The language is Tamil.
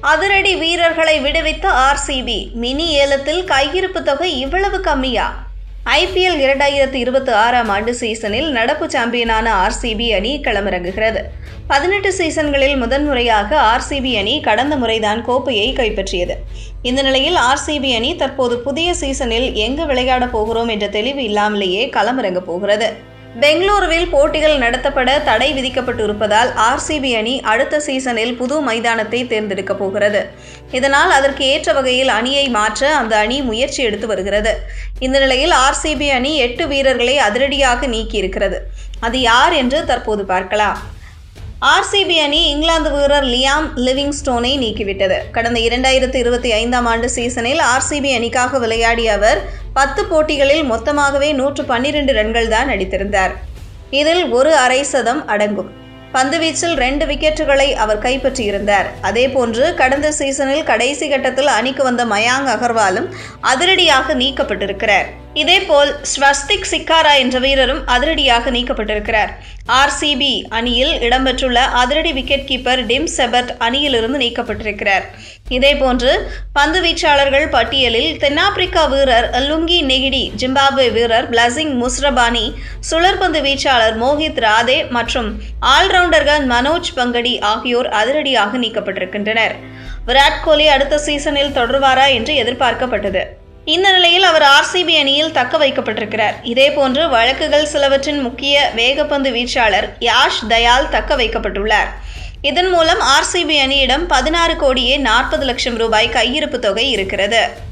அதிரடி வீரர்களை விடுவித்த ஆர்சிபி. மினி ஏலத்தில் கையிருப்பு தொகை இவ்வளவு கம்மியா? ஐபிஎல் இரண்டாயிரத்து இருபத்தி ஆறாம் ஆண்டு சீசனில் நடப்பு சாம்பியனான ஆர்சிபி அணி களமிறங்குகிறது. பதினெட்டு சீசன்களில் முதன்முறையாக ஆர்சிபி அணி கடந்த முறைதான் கோப்பையை கைப்பற்றியது. இந்த நிலையில் ஆர்சிபி அணி தற்போது புதிய சீசனில் எங்கு விளையாடப் போகிறோம் என்ற தெளிவு இல்லாமலேயே களமிறங்கப் போகிறது. பெங்களூருவில் போட்டிகள் நடத்தப்பட தடை விதிக்கப்பட்டிருப்பதால் ஆர்சிபி அணி அடுத்த சீசனில் புது மைதானத்தை தேர்ந்தெடுக்கப் போகிறது. இதனால் அதற்கு ஏற்ற வகையில் அணியை மாற்ற அந்த அணி முயற்சி எடுத்து வருகிறது. இந்த நிலையில் ஆர்சிபி அணி எட்டு வீரர்களை அதிரடியாக நீக்கியிருக்கிறது. அது யார் என்று தற்போது பார்க்கலாம். ஆர்சிபி அணி இங்கிலாந்து வீரர் லியாம் லிவிங்ஸ்டோனை நீக்கிவிட்டது. கடந்த இரண்டாயிரத்து இருபத்தி ஐந்தாம் ஆண்டு சீசனில் ஆர்சிபி அணிக்காக விளையாடிய அவர் பத்து போட்டிகளில் மொத்தமாகவே நூற்று பன்னிரண்டு ரன்கள் தான் அடித்திருந்தார். இதில் ஒரு அரை சதம் அடங்கும். பந்துவீச்சில் ரெண்டு விக்கெட்டுகளை அவர் கைப்பற்றியிருந்தார். அதேபோன்று கடந்த சீசனில் கடைசி கட்டத்தில் அணிக்கு வந்த மயாங் அகர்வாலும் அதிரடியாக நீக்கப்பட்டிருக்கிறார். இதேபோல் ஸ்வஸ்திக் சிக்காரா என்ற வீரரும் அதிரடியாக நீக்கப்பட்டிருக்கிறார். ஆர்சிபி அணியில் இடம்பெற்றுள்ள அதிரடி விக்கெட் கீப்பர் டிம் செபர்ட் அணியிலிருந்து நீக்கப்பட்டிருக்கிறார். இதேபோன்று பந்து வீச்சாளர்கள் பட்டியலில் தென்னாப்பிரிக்கா வீரர் லுங்கி நெகிடி ஜிம்பாப்வே வீரர் பிளஸிங் முஸ்ரபானி சுழற்பந்து வீச்சாளர் மோஹித் ராதே மற்றும் ஆல்ரவுண்டர்கள் மனோஜ் பங்கடி ஆகியோர் அதிரடியாக நீக்கப்பட்டிருக்கின்றனர். விராட் கோலி அடுத்த சீசனில் தொடர்வாரா என்று எதிர்பார்க்கப்பட்டது. இந்த நிலையில் அவர் ஆர்சிபி அணியில் தக்க வைக்கப்பட்டிருக்கிறார். இதேபோன்று வழக்குகள் சிலவற்றின் முக்கிய வேகப்பந்து வீச்சாளர் யாஷ் தயால் தக்க வைக்கப்பட்டுள்ளார். இதன் மூலம் ஆர்சிபி அணியிடம் பதினாறு கோடியே நாற்பது லட்சம் ரூபாய் கையிருப்பு தொகை இருக்கிறது.